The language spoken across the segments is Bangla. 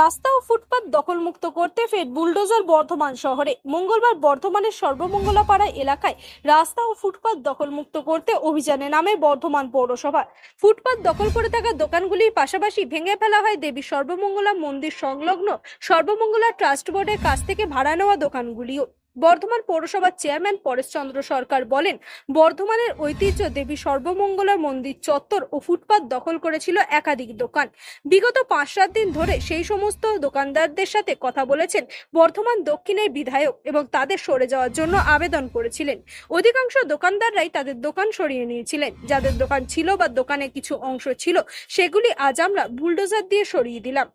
রাস্তা ও ফুটপাত দখলমুক্ত করতে ফের বুলডোজার বর্ধমান শহরে। মঙ্গলবার বর্ধমানের সর্বমঙ্গলাপাড়া এলাকায় রাস্তা ও ফুটপাত দখলমুক্ত করতে অভিযানে নামে বর্ধমান পৌরসভা। ফুটপাত দখল করে থাকা দোকানগুলির পাশাপাশি ভেঙে ফেলা হয় দেবী সর্বমঙ্গলা মন্দির সংলগ্ন সর্বমঙ্গলা ট্রাস্ট বোর্ডের কাছ থেকে ভাড়া নেওয়া দোকানগুলিও। বর্ধমান পৌরসভার চেয়ারম্যান পরেশচন্দ্র সরকার বলেন, বর্ধমানের ঐতিহ্য দেবী সর্বমঙ্গলার মন্দির, চত্বর ও ফুটপাত দখল করেছিল একাধিক দোকান। বিগত পাঁচ সাত দিন ধরে সেই সমস্ত দোকানদারদের সাথে কথা বলেছেন বর্ধমান দক্ষিণের বিধায়ক এবং তাদের সরে যাওয়ার জন্য আবেদন করেছিলেন। অধিকাংশ দোকানদাররাই তাদের দোকান সরিয়ে নিয়েছিলেন। যাদের দোকান ছিল বা দোকানে কিছু অংশ ছিল, সেগুলি আজ আমরা বুলডোজার দিয়ে সরিয়ে দিলাম।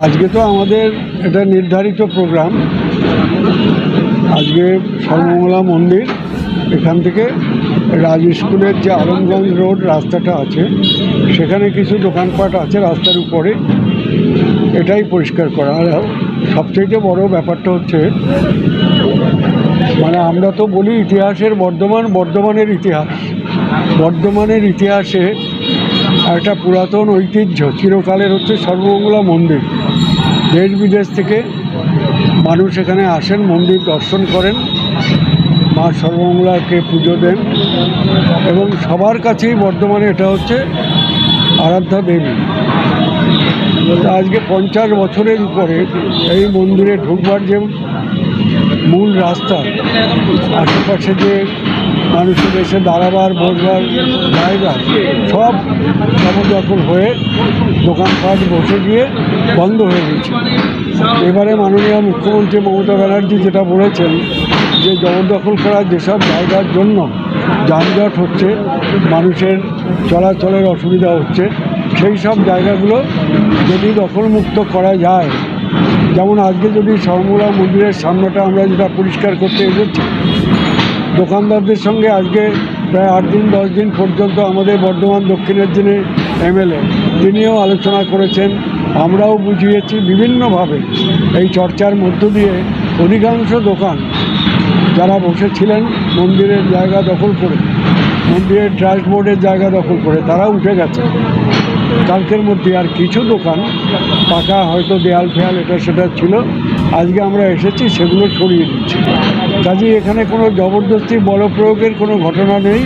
আজকে তো আমাদের এটা নির্ধারিত প্রোগ্রাম। আজকে সর্বমঙ্গলা মন্দির, এখান থেকে রাজ স্কুলের যে আলমগঞ্জ রোড রাস্তাটা আছে, সেখানে কিছু দোকানপাট আছে রাস্তার উপরে। এটাই পরিষ্কার করা। আর সবচেয়ে বড় ব্যাপারটা হচ্ছে মানে আমরা তো বলি ইতিহাসের বর্ধমান, বর্ধমানের ইতিহাস। বর্ধমানের ইতিহাসে একটা পুরাতন ঐতিহ্য, চিরকালের হচ্ছে সর্বমঙ্গলা মন্দির। দেশ বিদেশ থেকে মানুষ এখানে আসেন, মন্দির দর্শন করেন, মা সর্বমঙ্গলাকে পুজো দেন এবং সবার কাছেই বর্ধমানে এটা হচ্ছে আরাধ্যা দেবী। আজকে পঞ্চাশ বছরের উপরে এই মন্দিরে ঢুকবার যে মূল রাস্তা, আশেপাশে যে মানুষের এসে দাঁড়াবার, বসবার জায়গা, সব জবরদখল হয়ে দোকানপাট বসে গিয়ে বন্ধ হয়ে গেছে। এবারে মাননীয় মুখ্যমন্ত্রী মমতা ব্যানার্জি যেটা বলেছেন যে জবরদখল করা যেসব জায়গার জন্য যানজট হচ্ছে, মানুষের চলাচলের অসুবিধা হচ্ছে, সেই সব জায়গাগুলো যদি দখলমুক্ত করা যায়, যেমন আজকে যদি সর্বমূলা মন্দিরের সামনেটা আমরা যেটা পরিষ্কার করতে এসেছি, দোকানদারদের সঙ্গে আজকে প্রায় আট দিন, দশ দিন পর্যন্ত আমাদের বর্ধমান, দক্ষিণের যিনি এমএলএ, তিনিও আলোচনা করেছেন। আমরাও বুঝিয়েছি বিভিন্নভাবে এই চর্চার মধ্য দিয়ে অধিকাংশ দোকান যারা বসেছিলেন মন্দিরের জায়গা দখল করে, মন্দিরের ট্রাস্ট বোর্ডের জায়গা দখল করে, তারা উঠে গেছে। কালকের মধ্যে আর কিছু দোকান পাকা, হয়তো দেয়াল ফেয়াল এটা সেটা ছিল। আজকে আমরা এসেছি, সেগুলো সরিয়ে দিচ্ছি। কাজেই এখানে কোনো জবরদস্তি বল প্রয়োগের কোনো ঘটনা নেই।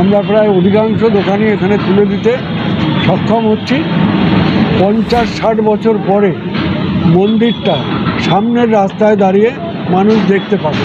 আমরা প্রায় অধিকাংশ দোকানই এখানে তুলে দিতে সক্ষম হচ্ছি। পঞ্চাশ ষাট বছর পরে মন্দিরটা সামনের রাস্তায় দাঁড়িয়ে মানুষ দেখতে পাবে।